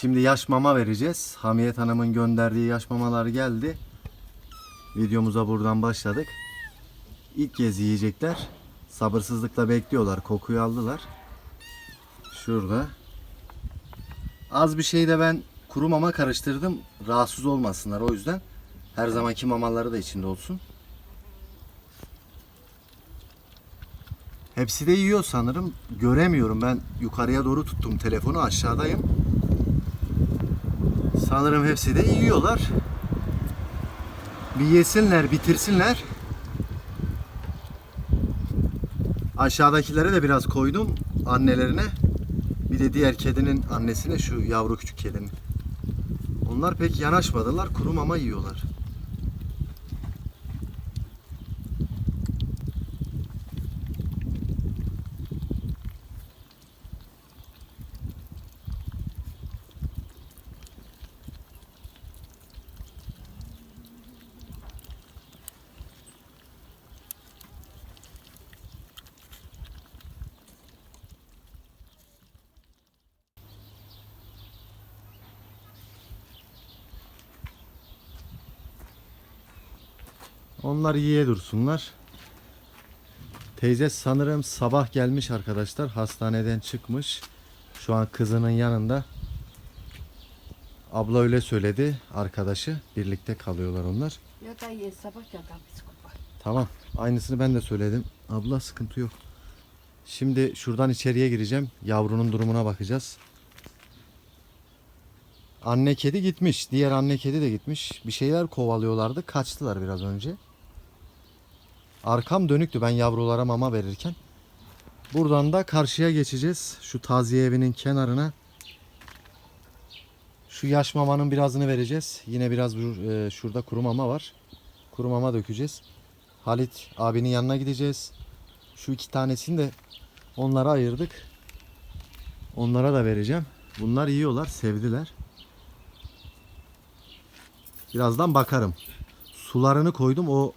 Şimdi yaş mama vereceğiz. Hamiyet Hanım'ın gönderdiği yaş mamalar geldi. Videomuza buradan başladık. İlk kez yiyecekler. Sabırsızlıkla bekliyorlar. Kokuyu aldılar. Şurada. Az bir şey de ben kuru mama karıştırdım. Rahatsız olmasınlar o yüzden. Her zamanki mamaları da içinde olsun. Hepsi de yiyor sanırım. Göremiyorum ben yukarıya doğru tuttum telefonu aşağıdayım. Sanırım hepsi de yiyorlar. Bir yesinler, bitirsinler. Aşağıdakilere de biraz koydum annelerine. Bir de diğer kedinin annesine şu yavru küçük kedinin. Onlar pek yanaşmadılar. Kuru mama yiyorlar. Onlar yiye dursunlar. Teyze sanırım sabah gelmiş arkadaşlar. Hastaneden çıkmış. Şu an kızının yanında. Abla öyle söyledi. Arkadaşı. Birlikte kalıyorlar onlar. Ya da ye sabah ya da biz kurban. Tamam. Aynısını ben de söyledim. Abla sıkıntı yok. Şimdi şuradan içeriye gireceğim. Yavrunun durumuna bakacağız. Anne kedi gitmiş. Diğer anne kedi de gitmiş. Bir şeyler kovalıyorlardı. Kaçtılar biraz önce. Arkam dönüktü ben yavrulara mama verirken. Buradan da karşıya geçeceğiz. Şu taziye evinin kenarına. Şu yaş mamanın birazını vereceğiz. Yine biraz e, şurada kuru mama var. Kuru mama dökeceğiz. Halit abinin yanına gideceğiz. Şu iki tanesini de onlara ayırdık. Onlara da vereceğim. Bunlar yiyorlar, sevdiler. Birazdan bakarım. Sularını koydum. O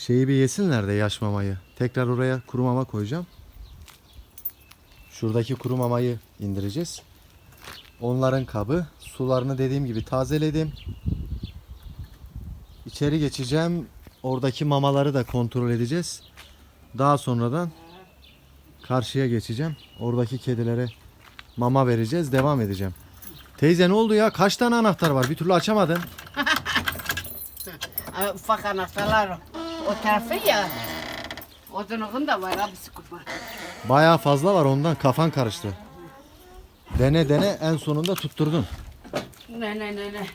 şeyi bir yesinler de yaş mamayı. Tekrar oraya kuru mama koyacağım. Şuradaki kuru mamayı indireceğiz. Onların kabı. Sularını dediğim gibi tazeledim. İçeri geçeceğim. Oradaki mamaları da kontrol edeceğiz. Daha sonradan karşıya geçeceğim. Oradaki kedilere mama vereceğiz. Devam edeceğim. Teyze ne oldu ya? Kaç tane anahtar var? Bir türlü açamadın. Ufak anahtarlar o. Tarafı ya. Odunun da var abisi kurban. Bayağı fazla var ondan. Kafan karıştı. Dene dene en sonunda tutturdun. Ne ne ne ne.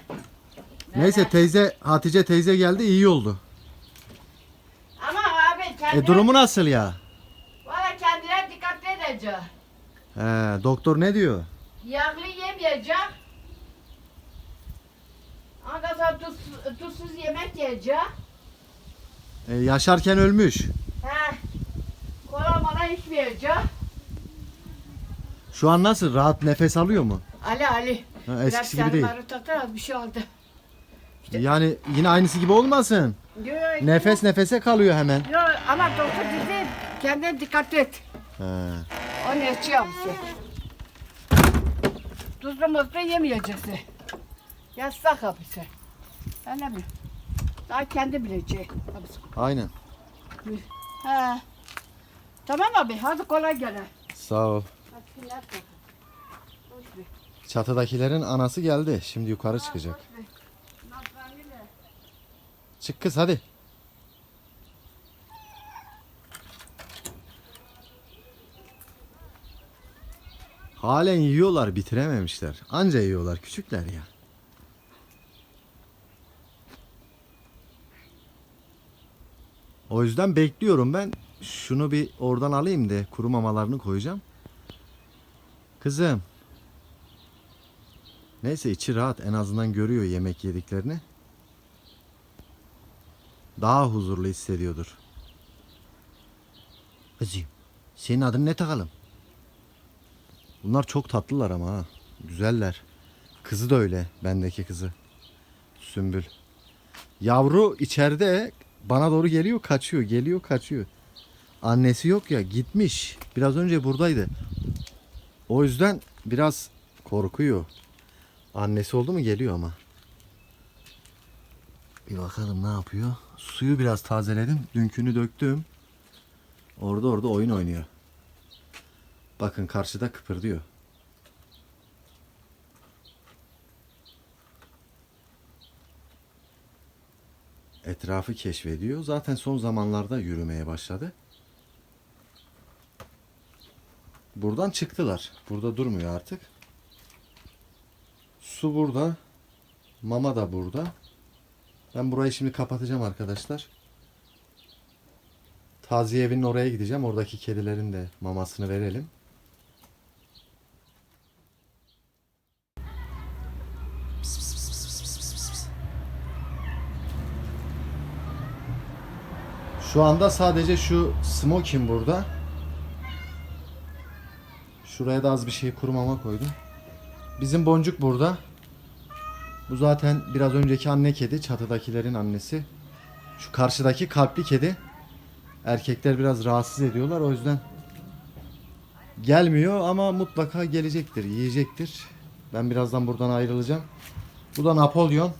Neyse teyze Hatice teyze geldi iyi oldu. Ama abi kendine, E durumu nasıl ya? Valla kendine dikkatli edecek. He, doktor ne diyor? Yağlı yemeyecek. Ondan sonra tuz, tuzsuz yemek yiyecek. E, yaşarken ölmüş. He. Kola mola içmeyecek. Şu an nasıl? Rahat nefes alıyor mu? Ali Ali. Ha, eskisi gibi değil. tatar bir şey oldu. Yani yine aynısı gibi olmasın. Yo, Nefes nefese kalıyor hemen. Yo, ama doktor dedi kendine dikkat et. He. O ne içiyor bize? Tuzlu muzlu yemeyeceksin. Yasak hapisi. Öyle mi? Daha kendi bilecek. Aynen. He. Tamam abi hadi kolay gele. Sağ ol. Çatıdakilerin anası geldi. Şimdi yukarı çıkacak. Çık kız hadi. Halen yiyorlar bitirememişler. Anca yiyorlar küçükler ya. O yüzden bekliyorum ben. Şunu bir oradan alayım da kuru mamalarını koyacağım. Kızım. Neyse içi rahat en azından görüyor yemek yediklerini daha huzurlu hissediyordur. Kızım, senin adın ne takalım? Bunlar çok tatlılar ama ha. Güzeller. Kızı da öyle, bendeki kızı. Sümbül. Yavru içeride bana doğru geliyor, kaçıyor, geliyor, kaçıyor. Annesi yok ya, gitmiş. Biraz önce buradaydı. O yüzden biraz korkuyor. Annesi oldu mu geliyor ama. Bir bakalım ne yapıyor. Suyu biraz tazeledim. Dünkünü döktüm. Orada orada oyun oynuyor. Bakın karşıda kıpırdıyor. Etrafı keşfediyor. Zaten son zamanlarda yürümeye başladı. Buradan çıktılar. Burada durmuyor artık. Su burada. Mama da burada. Ben burayı şimdi kapatacağım arkadaşlar. Taziye evinin oraya gideceğim. Oradaki kedilerin de mamasını verelim. Şu anda sadece şu smokin burada. Şuraya da az bir şey kuru mama koydum. Bizim boncuk burada. Bu zaten biraz önceki anne kedi. Çatıdakilerin annesi. Şu karşıdaki kalpli kedi. Erkekler biraz rahatsız ediyorlar. O yüzden gelmiyor ama mutlaka gelecektir. Yiyecektir. Ben birazdan buradan ayrılacağım. Bu da Napolyon.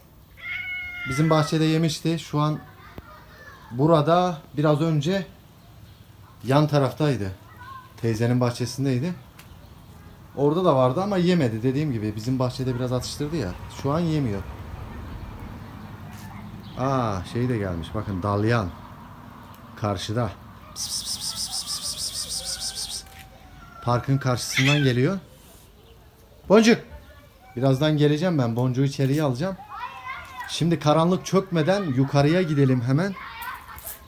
Bizim bahçede yemişti. Şu an burada biraz önce yan taraftaydı. Teyzenin bahçesindeydi. Orada da vardı ama yemedi. Dediğim gibi bizim bahçede biraz atıştırdı ya. Şu an yemiyor. Aa şey de gelmiş. Bakın dalyan. Karşıda. Parkın karşısından geliyor. Boncuk. Birazdan geleceğim ben. Boncuğu içeriye alacağım. Şimdi karanlık çökmeden yukarıya gidelim hemen.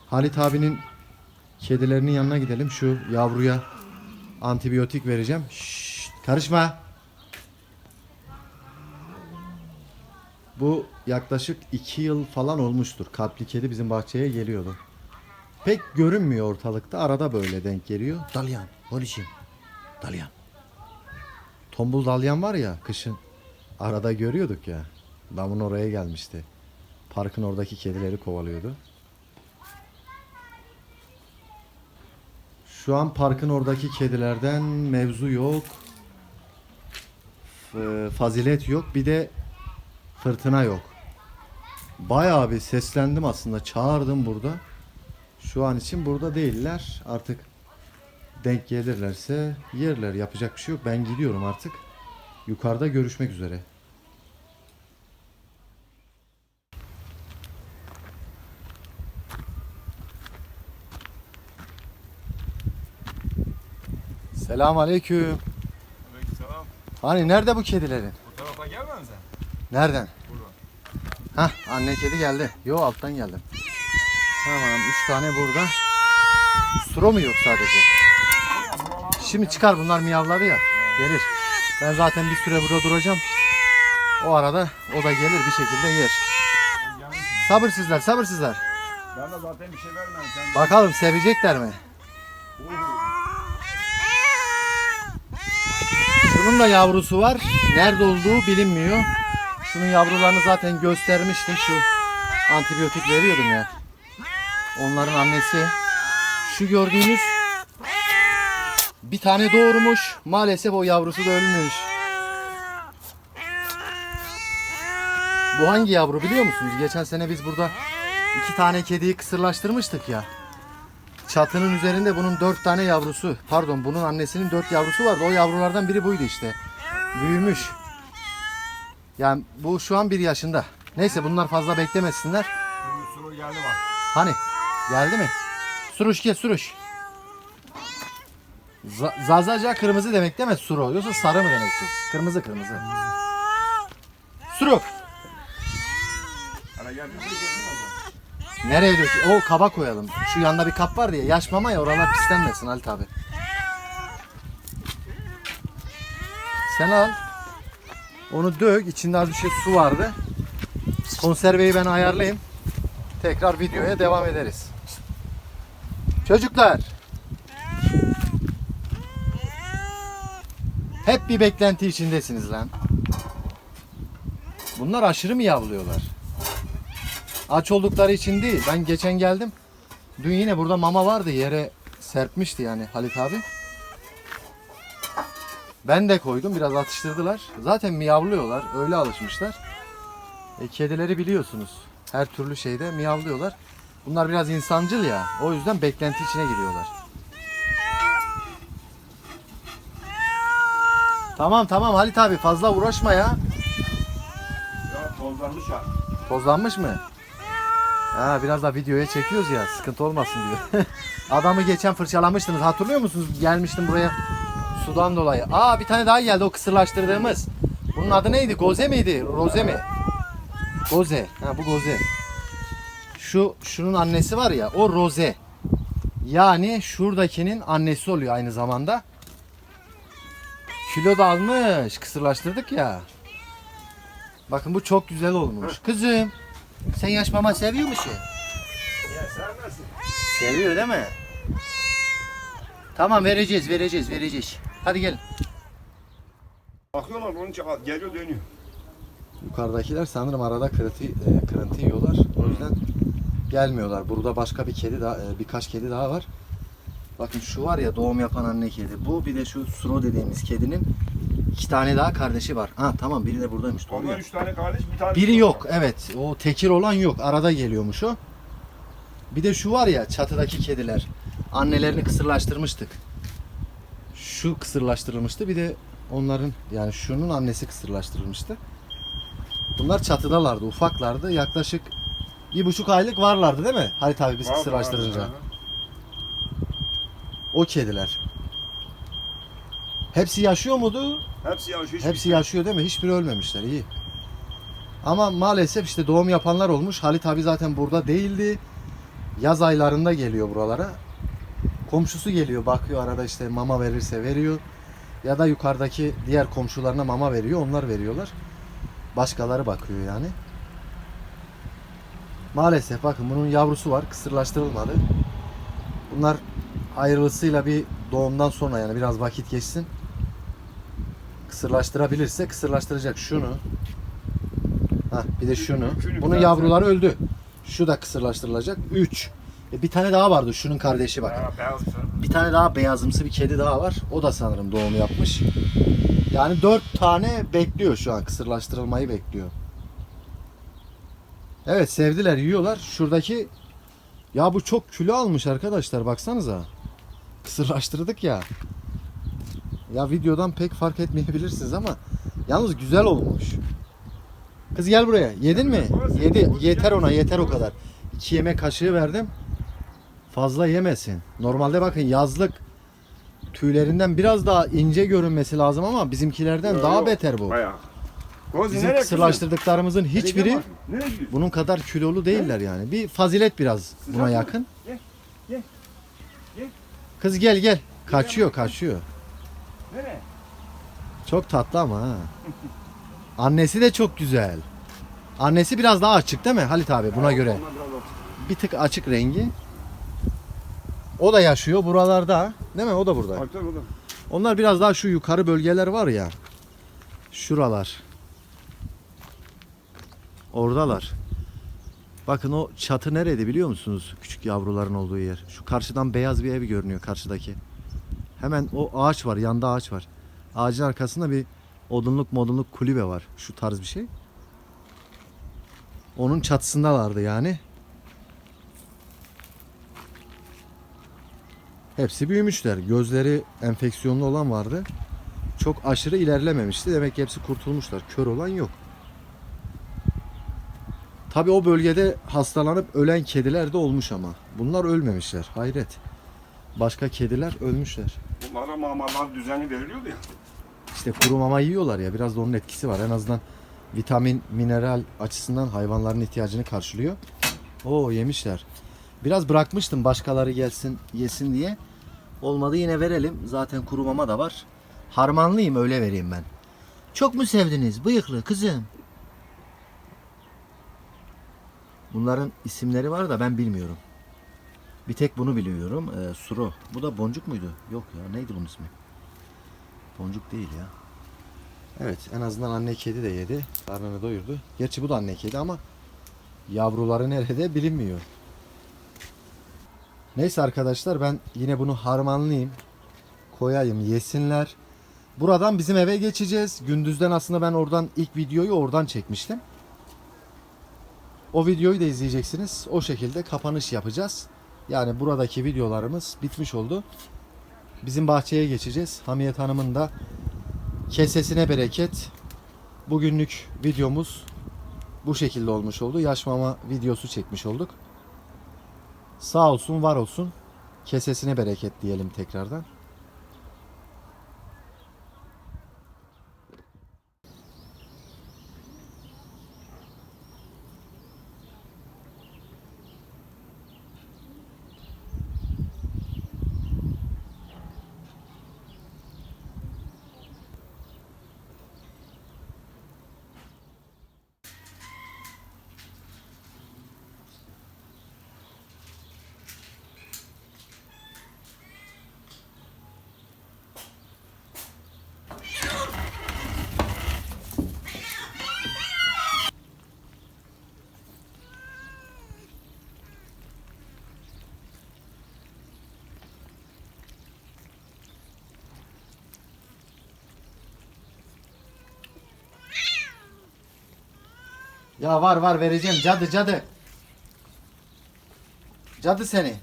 Halit abinin kedilerinin yanına gidelim. Şu yavruya antibiyotik vereceğim. Şşt, karışma. Bu yaklaşık 2 yıl falan olmuştur. Kalpli kedi bizim bahçeye geliyordu. Pek görünmüyor ortalıkta. Arada böyle denk geliyor. Dalyan, Molişim. Dalyan. Tombul dalyan var ya kışın. Arada görüyorduk ya. Damın oraya gelmişti. Parkın oradaki kedileri kovalıyordu. Şu an parkın oradaki kedilerden mevzu yok. Fazilet yok. Bir de fırtına yok. Bayağı bir seslendim aslında. Çağırdım burada. Şu an için burada değiller. Artık denk gelirlerse yerler. Yapacak bir şey yok. Ben gidiyorum artık. Yukarıda görüşmek üzere. Selam aleyküm. Selam. Hani nerede bu kedilerin? Bu tarafa gelme mi sen? Nereden? Buradan. Hah anne kedi geldi. Yo alttan geldim. Tamam üç tane burada. Suro mu yok sadece? Şimdi çıkar bunlar miyavladı ya. Gelir. Ben zaten bir süre burada duracağım. O arada o da gelir bir şekilde yer. Sabırsızlar sabırsızlar. Ben de zaten bir şey vermem. Sen Bakalım sevecekler mi? Şunun da yavrusu var. Nerede olduğu bilinmiyor. Şunun yavrularını zaten göstermiştim. Şu antibiyotik veriyordum ya. Onların annesi. Şu gördüğünüz bir tane doğurmuş. Maalesef o yavrusu da ölmüş. Bu hangi yavru biliyor musunuz? Geçen sene biz burada iki tane kediyi kısırlaştırmıştık ya. Çatının üzerinde bunun dört tane yavrusu, pardon bunun annesinin dört yavrusu vardı. O yavrulardan biri buydu işte. Büyümüş. Yani bu şu an bir yaşında. Neyse bunlar fazla beklemesinler. suru, geldi bak. Hani geldi mi? Suruş gel suruş. Za- Zazaca kırmızı demek değil mi suru? Yoksa sarı mı demek? Kırmızı kırmızı. Suru. Hala gel. Nereye dök? O kaba koyalım. Şu yanda bir kap var diye. Yaş mama ya oralar pislenmesin Halit abi. Sen al. Onu dök. İçinde az bir şey su vardı. Konserveyi ben ayarlayayım. Tekrar videoya devam ederiz. Çocuklar. Hep bir beklenti içindesiniz lan. Bunlar aşırı mı yavlıyorlar? Aç oldukları için değil. Ben geçen geldim. Dün yine burada mama vardı. Yere serpmişti yani Halit abi. Ben de koydum biraz atıştırdılar. Zaten miyavlıyorlar öyle alışmışlar. E, kedileri biliyorsunuz her türlü şeyde miyavlıyorlar. Bunlar biraz insancıl ya o yüzden beklenti içine giriyorlar. Tamam tamam Halit abi fazla uğraşma ya. Ya tozlanmış ya. Tozlanmış mı? Ha biraz da videoya çekiyoruz ya sıkıntı olmasın diyor. Adamı geçen fırçalamıştınız hatırlıyor musunuz? Gelmiştim buraya sudan dolayı. Aa bir tane daha geldi o kısırlaştırdığımız. Bunun adı neydi? Goze miydi? Roze mi? Goze. Ha bu Goze. Şu şunun annesi var ya o Roze. Yani şuradakinin annesi oluyor aynı zamanda. Kilo da almış. Kısırlaştırdık ya. Bakın bu çok güzel olmuş. Kızım sen yaş mama seviyor musun? Ya sevmezsin. Seviyor değil mi? Tamam vereceğiz vereceğiz vereceğiz. Hadi gelin. Bakıyorlar onun için geliyor dönüyor. Yukarıdakiler sanırım arada kırıntı, e, kırıntı yiyorlar. O yüzden gelmiyorlar. Burada başka bir kedi daha, e, birkaç kedi daha var. Bakın şu var ya doğum yapan anne kedi. Bu bir de şu Suro dediğimiz kedinin iki tane daha kardeşi var. Ha tamam biri de buradaymış. Doğru Onlar ya. üç tane kardeş bir tane. Biri yok evet. O tekir olan yok. Arada geliyormuş o. Bir de şu var ya çatıdaki kediler. Annelerini kısırlaştırmıştık. Şu kısırlaştırılmıştı. Bir de onların yani şunun annesi kısırlaştırılmıştı. Bunlar çatıdalardı. Ufaklardı. Yaklaşık bir buçuk aylık varlardı değil mi? Halit abi biz Var, var, kısırlaştırınca. var. O kediler. Hepsi yaşıyor muydu? Hepsi yaşıyor. Hepsi yaşıyor değil mi? Hiçbiri ölmemişler. iyi. Ama maalesef işte doğum yapanlar olmuş. Halit abi zaten burada değildi. Yaz aylarında geliyor buralara. Komşusu geliyor bakıyor arada işte mama verirse veriyor. Ya da yukarıdaki diğer komşularına mama veriyor. Onlar veriyorlar. Başkaları bakıyor yani. Maalesef bakın bunun yavrusu var. Kısırlaştırılmadı. Bunlar ayrılısıyla bir doğumdan sonra yani biraz vakit geçsin kısırlaştırabilirse kısırlaştıracak şunu. Ha bir de şunu. Bunun yavruları öldü. Şu da kısırlaştırılacak. 3. bir tane daha vardı şunun kardeşi bak. Bir tane daha beyazımsı bir kedi daha var. O da sanırım doğum yapmış. Yani 4 tane bekliyor şu an kısırlaştırılmayı bekliyor. Evet sevdiler yiyorlar. Şuradaki ya bu çok kilo almış arkadaşlar baksanıza. Kısırlaştırdık ya. Ya videodan pek fark etmeyebilirsiniz ama yalnız güzel olmuş. Kız gel buraya. Yedin mi? Yedi. Yeter ona yeter o kadar. İki yemek kaşığı verdim. Fazla yemesin. Normalde bakın yazlık tüylerinden biraz daha ince görünmesi lazım ama bizimkilerden Yok, daha yok. beter bu. Bayağı. Bizim nereye kısırlaştırdıklarımızın hiçbiri bunun kadar kilolu değiller yani. Bir fazilet biraz buna yakın. Kız gel gel. Kaçıyor kaçıyor. Nereye? Çok tatlı ama ha. Annesi de çok güzel. Annesi biraz daha açık değil mi Halit abi buna göre? Biraz daha- Bir tık açık rengi. O da yaşıyor buralarda. Değil mi? O da burada. Bak, o da. Onlar biraz daha şu yukarı bölgeler var ya. Şuralar. Oradalar. Bakın o çatı nerede biliyor musunuz? Küçük yavruların olduğu yer. Şu karşıdan beyaz bir ev görünüyor karşıdaki. Hemen o ağaç var, yanda ağaç var. Ağacın arkasında bir odunluk modunluk kulübe var. Şu tarz bir şey. Onun çatısındalardı yani. Hepsi büyümüşler. Gözleri enfeksiyonlu olan vardı. Çok aşırı ilerlememişti. Demek ki hepsi kurtulmuşlar. Kör olan yok. Tabi o bölgede hastalanıp ölen kediler de olmuş ama. Bunlar ölmemişler. Hayret. Başka kediler ölmüşler. Bunlara mamalar düzenli veriliyordu ya. İşte kuru mama yiyorlar ya. Biraz da onun etkisi var. En azından vitamin, mineral açısından hayvanların ihtiyacını karşılıyor. Oo yemişler. Biraz bırakmıştım başkaları gelsin yesin diye. Olmadı yine verelim. Zaten kuru mama da var. Harmanlıyım öyle vereyim ben. Çok mu sevdiniz bıyıklı kızım? Bunların isimleri var da ben bilmiyorum. Bir tek bunu biliyorum. Ee, Suro. Bu da boncuk muydu? Yok ya neydi bunun ismi? Boncuk değil ya. Evet en azından anne kedi de yedi. Karnını doyurdu. Gerçi bu da anne kedi ama yavruları nerede bilinmiyor. Neyse arkadaşlar ben yine bunu harmanlayayım. Koyayım yesinler. Buradan bizim eve geçeceğiz. Gündüzden aslında ben oradan ilk videoyu oradan çekmiştim. O videoyu da izleyeceksiniz. O şekilde kapanış yapacağız. Yani buradaki videolarımız bitmiş oldu. Bizim bahçeye geçeceğiz. Hamiyet Hanım'ın da kesesine bereket. Bugünlük videomuz bu şekilde olmuş oldu. Yaş mama videosu çekmiş olduk. Sağ olsun, var olsun. Kesesine bereket diyelim tekrardan. Ya var var vereceğim. Cadı cadı. Cadı seni.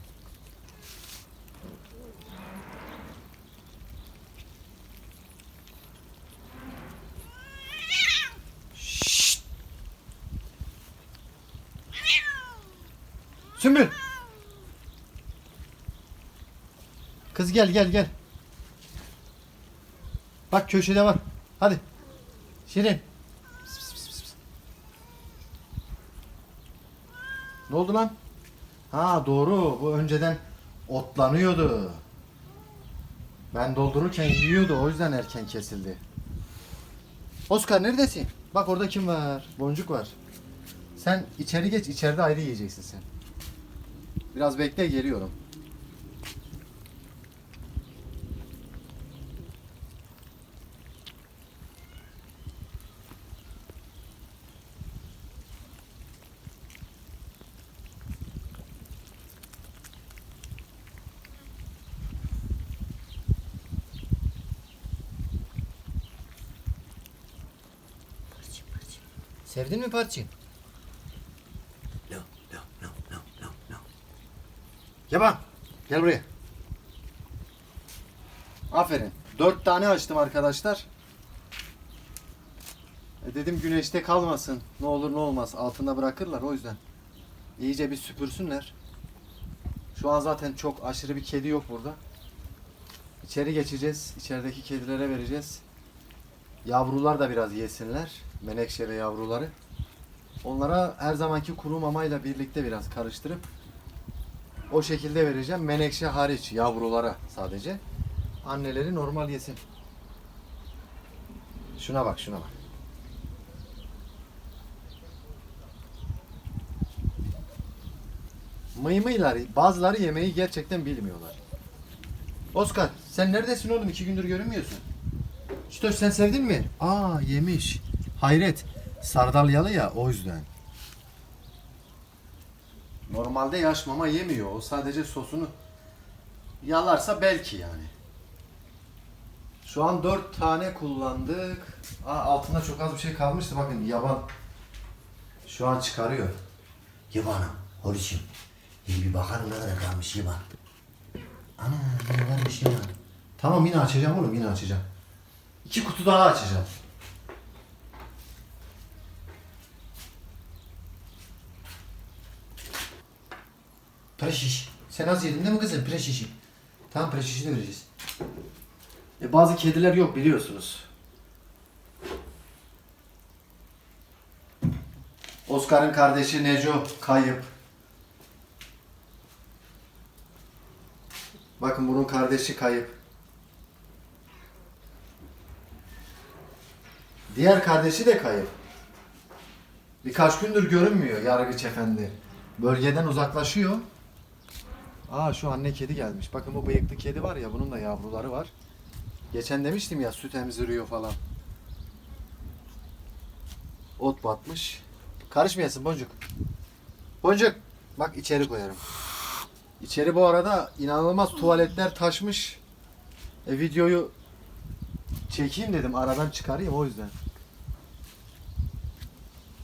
Şşt. Sümbül. Kız gel gel gel. Bak köşede var. Hadi. Şirin. Ne oldu lan? Ha doğru. Bu önceden otlanıyordu. Ben doldururken yiyordu. O yüzden erken kesildi. Oscar neredesin? Bak orada kim var? Boncuk var. Sen içeri geç. içeride ayrı yiyeceksin sen. Biraz bekle geliyorum. Sevdin mi parçayı? No, no, no, no, no, no. Yaban, gel buraya. Aferin. Dört tane açtım arkadaşlar. E dedim güneşte kalmasın. Ne olur ne olmaz. Altında bırakırlar o yüzden. İyice bir süpürsünler. Şu an zaten çok aşırı bir kedi yok burada. İçeri geçeceğiz. İçerideki kedilere vereceğiz. Yavrular da biraz yesinler. Menekşe ve yavruları. Onlara her zamanki kuru mamayla birlikte biraz karıştırıp o şekilde vereceğim. Menekşe hariç yavrulara sadece. Anneleri normal yesin. Şuna bak şuna bak. Mıymıylar. Bazıları yemeği gerçekten bilmiyorlar. Oscar sen neredesin oğlum? İki gündür görünmüyorsun. Çitoş sen sevdin mi? Aa yemiş. Hayret. Sardalyalı ya o yüzden. Normalde yaş mama yemiyor. O sadece sosunu yalarsa belki yani. Şu an dört tane kullandık. Aa, altında çok az bir şey kalmıştı. Bakın yaban şu an çıkarıyor. Yabanım, Horuş'um. İyi bir bakalım ne kadar kalmış yaban. Ana ne varmış ya. Tamam yine açacağım oğlum yine açacağım. İki kutu daha açacağım. Preşiş. Sen az yedin değil mi kızım? Pire şişi. Tamam pire şişi de vereceğiz. E bazı kediler yok biliyorsunuz. Oscar'ın kardeşi Neco kayıp. Bakın bunun kardeşi kayıp. Diğer kardeşi de kayıp. Birkaç gündür görünmüyor Yargıç Efendi. Bölgeden uzaklaşıyor. Aa şu anne kedi gelmiş. Bakın bu bıyıklı kedi var ya bunun da yavruları var. Geçen demiştim ya süt emziriyor falan. Ot batmış. Karışmayasın Boncuk. Boncuk. Bak içeri koyarım. İçeri bu arada inanılmaz tuvaletler taşmış. E, videoyu çekeyim dedim aradan çıkarayım o yüzden.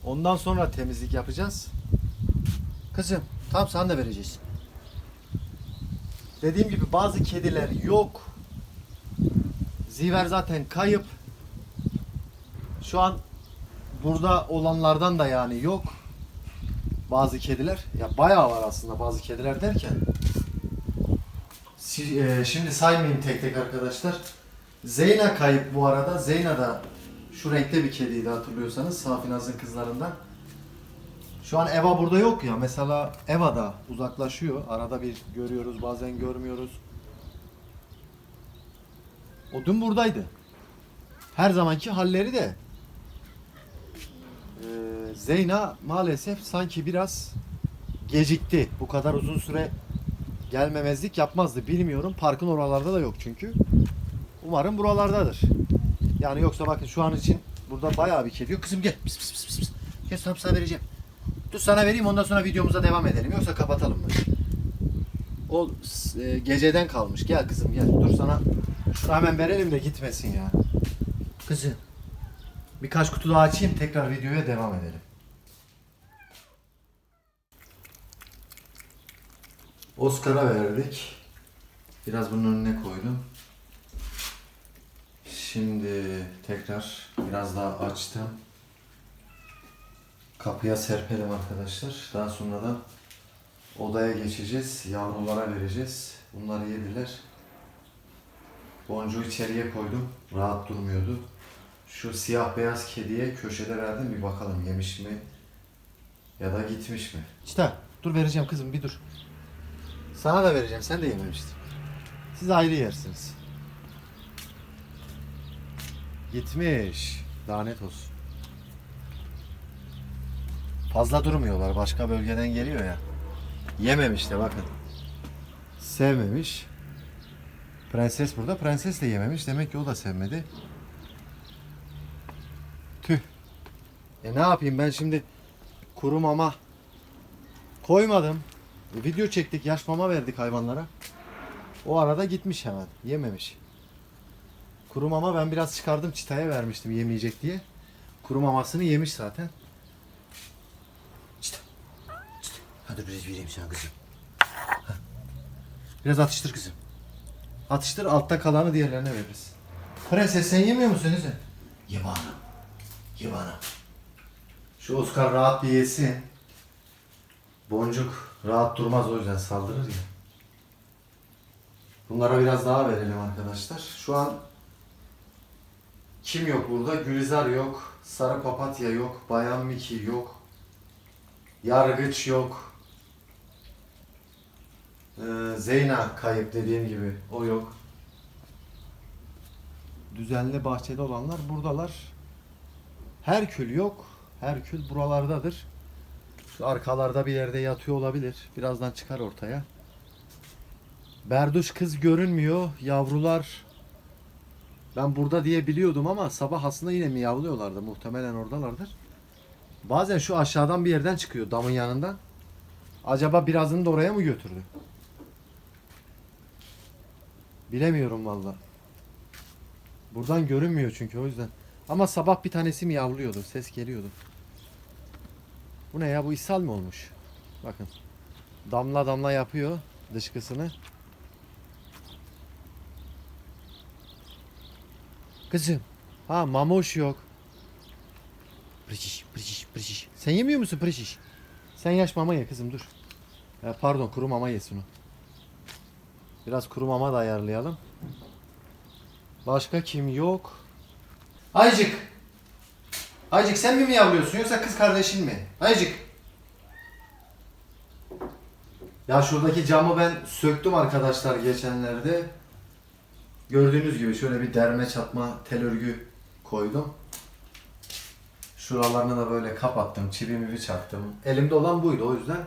Ondan sonra temizlik yapacağız. Kızım tam sana da vereceğiz. Dediğim gibi bazı kediler yok. Ziver zaten kayıp. Şu an burada olanlardan da yani yok. Bazı kediler. Ya bayağı var aslında bazı kediler derken. E, Şimdi saymayayım tek tek arkadaşlar. Zeyna kayıp bu arada. Zeyna da şu renkte bir kediydi hatırlıyorsanız. Safinaz'ın kızlarından. Şu an Eva burada yok ya. Mesela Eva da uzaklaşıyor. Arada bir görüyoruz bazen görmüyoruz. O dün buradaydı. Her zamanki halleri de. Ee, Zeyna maalesef sanki biraz gecikti. Bu kadar uzun süre gelmemezlik yapmazdı. Bilmiyorum. Parkın oralarda da yok çünkü. Umarım buralardadır. Yani yoksa bakın şu an için burada bayağı bir kedi. Kızım gel. Pis, pis, pis, pis. Gel sana vereceğim. Dur sana vereyim ondan sonra videomuza devam edelim. Yoksa kapatalım mı? O e, geceden kalmış. Gel kızım gel. Dur sana şunu hemen verelim de gitmesin ya. Kızım. Birkaç kutu daha açayım tekrar videoya devam edelim. Oscar'a verdik. Biraz bunun önüne koydum. Şimdi tekrar biraz daha açtım. Kapıya serpelim arkadaşlar. Daha sonra da odaya geçeceğiz. Yavrulara vereceğiz. Bunları yediler. Boncuğu içeriye koydum. Rahat durmuyordu. Şu siyah beyaz kediye köşede verdim. Bir bakalım yemiş mi? Ya da gitmiş mi? İşte dur vereceğim kızım bir dur. Sana da vereceğim. Sen de yememiştin. Siz ayrı yersiniz. Gitmiş. Lanet olsun. Fazla durmuyorlar. Başka bölgeden geliyor ya. Yememiş de bakın. Sevmemiş. Prenses burada. Prenses de yememiş. Demek ki o da sevmedi. Tüh. E ne yapayım ben şimdi kuru mama koymadım. E, video çektik. Yaş mama verdik hayvanlara. O arada gitmiş hemen. Yememiş. Kuru mama ben biraz çıkardım çitaya vermiştim yemeyecek diye. Kuru mamasını yemiş zaten. Hadi biraz vereyim sana kızım. Biraz atıştır kızım. Atıştır altta kalanı diğerlerine veririz. Prenses sen yemiyor musun sen? Ye bana. Ye bana. Şu Oscar rahat bir yesin. Boncuk rahat durmaz o yüzden saldırır ya. Bunlara biraz daha verelim arkadaşlar. Şu an kim yok burada? Gülizar yok. Sarı papatya yok. Bayan Miki yok. Yargıç yok. Ee, Zeyna kayıp dediğim gibi. O yok. Düzenli bahçede olanlar buradalar. Herkül yok. Herkül buralardadır. Şu arkalarda bir yerde yatıyor olabilir. Birazdan çıkar ortaya. Berduş kız görünmüyor. Yavrular ben burada diye biliyordum ama sabah aslında yine miyavlıyorlardı. Muhtemelen oradalardır. Bazen şu aşağıdan bir yerden çıkıyor damın yanından. Acaba birazını da oraya mı götürdü? Bilemiyorum valla. Buradan görünmüyor çünkü o yüzden. Ama sabah bir tanesi miyavlıyordu. Ses geliyordu. Bu ne ya? Bu ishal mi olmuş? Bakın. Damla damla yapıyor dışkısını. Kızım. Ha mamoş yok. British, British, British. Sen yemiyor musun preşiş? Sen yaş mama ye kızım dur. Ya pardon kuru mama yesin o. Biraz kuru mama da ayarlayalım. Başka kim yok? Aycık. Aycık sen mi miyavlıyorsun yoksa kız kardeşin mi? Aycık. Ya şuradaki camı ben söktüm arkadaşlar geçenlerde. Gördüğünüz gibi şöyle bir derme çatma tel örgü koydum. Şuralarını da böyle kapattım, çivi mivi çaktım. Elimde olan buydu o yüzden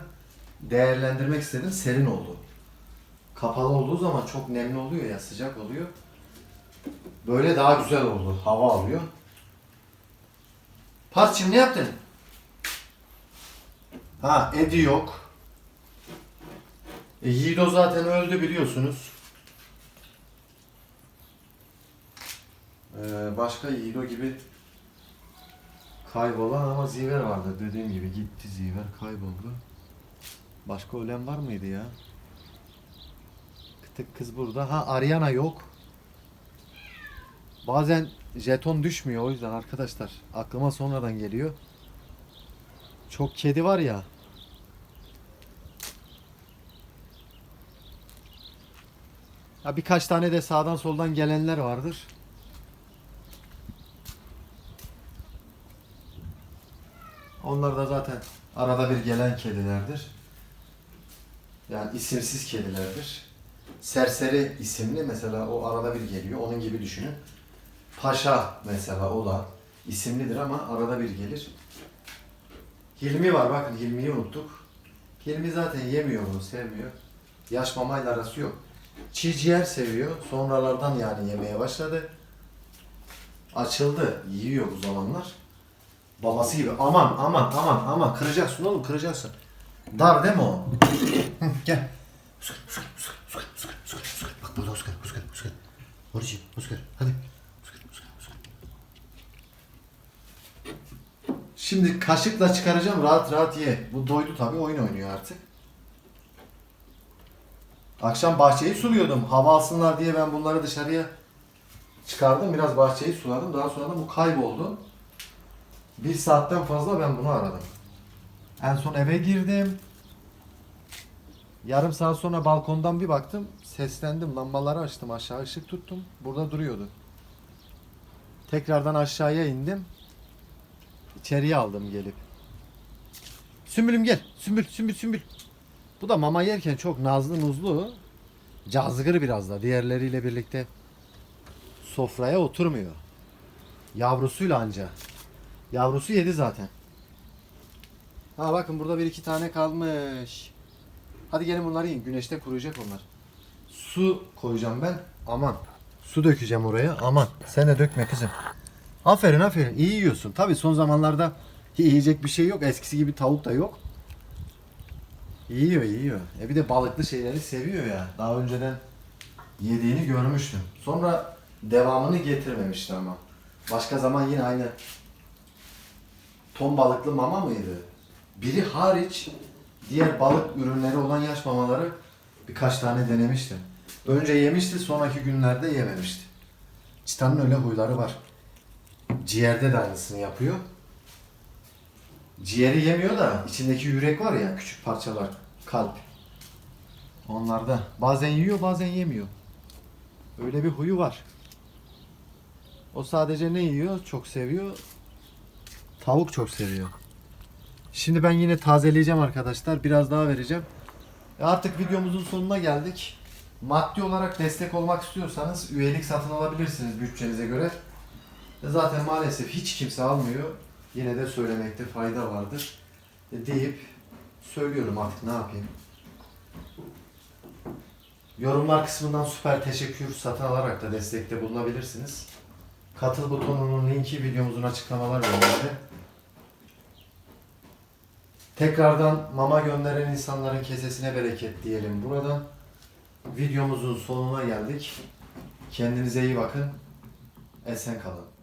değerlendirmek istedim. Serin oldu. Kapalı olduğu zaman çok nemli oluyor ya, sıcak oluyor. Böyle daha güzel oldu. Hava alıyor. Parçım ne yaptın? Ha, Edi yok. E, Yiğido zaten öldü biliyorsunuz. Ee, başka İdo gibi kaybolan ama Ziver vardı. Dediğim gibi gitti Ziver kayboldu. Başka ölen var mıydı ya? Kıtık kız burada. Ha Ariana yok. Bazen jeton düşmüyor o yüzden arkadaşlar. Aklıma sonradan geliyor. Çok kedi var ya. Ya birkaç tane de sağdan soldan gelenler vardır. Onlar da zaten arada bir gelen kedilerdir. Yani isimsiz kedilerdir. Serseri isimli mesela o arada bir geliyor. Onun gibi düşünün. Paşa mesela o da isimlidir ama arada bir gelir. Hilmi var bakın Hilmi'yi unuttuk. Hilmi zaten yemiyor bunu sevmiyor. Yaş mamayla arası yok. Çiğ ciğer seviyor. Sonralardan yani yemeye başladı. Açıldı. Yiyor bu zamanlar. Babası gibi. Aman aman aman aman kıracaksın oğlum kıracaksın. Dar değil mi o? Gel. Oscar, Oscar, Oscar, Oscar, Oscar, Oscar, Oscar. Bak burada Oscar, Oscar, Oscar. Horici, Oscar, hadi. Oscar, Oscar, Oscar. Şimdi kaşıkla çıkaracağım rahat rahat ye. Bu doydu tabii oyun oynuyor artık. Akşam bahçeyi suluyordum. Hava alsınlar diye ben bunları dışarıya çıkardım. Biraz bahçeyi suladım. Daha sonra da bu kayboldu. Bir saatten fazla ben bunu aradım. En son eve girdim. Yarım saat sonra balkondan bir baktım. Seslendim. Lambaları açtım. Aşağı ışık tuttum. Burada duruyordu. Tekrardan aşağıya indim. İçeriye aldım gelip. Sümbülüm gel. Sümbül, sümbül, sümbül. Bu da mama yerken çok nazlı nuzlu. Cazgır biraz da. Diğerleriyle birlikte sofraya oturmuyor. Yavrusuyla anca. Yavrusu yedi zaten. Ha bakın burada bir iki tane kalmış. Hadi gelin bunları yiyin. Güneşte kuruyacak onlar. Su koyacağım ben. Aman. Su dökeceğim oraya. Aman. Sen de dökme kızım. Aferin aferin. İyi yiyorsun. Tabii son zamanlarda yiyecek bir şey yok. Eskisi gibi tavuk da yok. Yiyor yiyor. E bir de balıklı şeyleri seviyor ya. Daha önceden yediğini görmüştüm. Sonra devamını getirmemişti ama. Başka zaman yine aynı ton balıklı mama mıydı? Biri hariç diğer balık ürünleri olan yaş mamaları birkaç tane denemiştim. Önce yemişti, sonraki günlerde yememişti. Çitanın öyle huyları var. Ciğerde de aynısını yapıyor. Ciğeri yemiyor da içindeki yürek var ya küçük parçalar, kalp. Onlarda bazen yiyor bazen yemiyor. Öyle bir huyu var. O sadece ne yiyor? Çok seviyor. Tavuk çok seviyor. Şimdi ben yine tazeleyeceğim arkadaşlar. Biraz daha vereceğim. E artık videomuzun sonuna geldik. Maddi olarak destek olmak istiyorsanız üyelik satın alabilirsiniz bütçenize göre. E Zaten maalesef hiç kimse almıyor. Yine de söylemekte fayda vardır. E deyip söylüyorum artık ne yapayım. Yorumlar kısmından süper teşekkür satın alarak da destekte bulunabilirsiniz. Katıl butonunun linki videomuzun açıklamalar bölümünde. Tekrardan mama gönderen insanların kesesine bereket diyelim buradan. Videomuzun sonuna geldik. Kendinize iyi bakın. Esen kalın.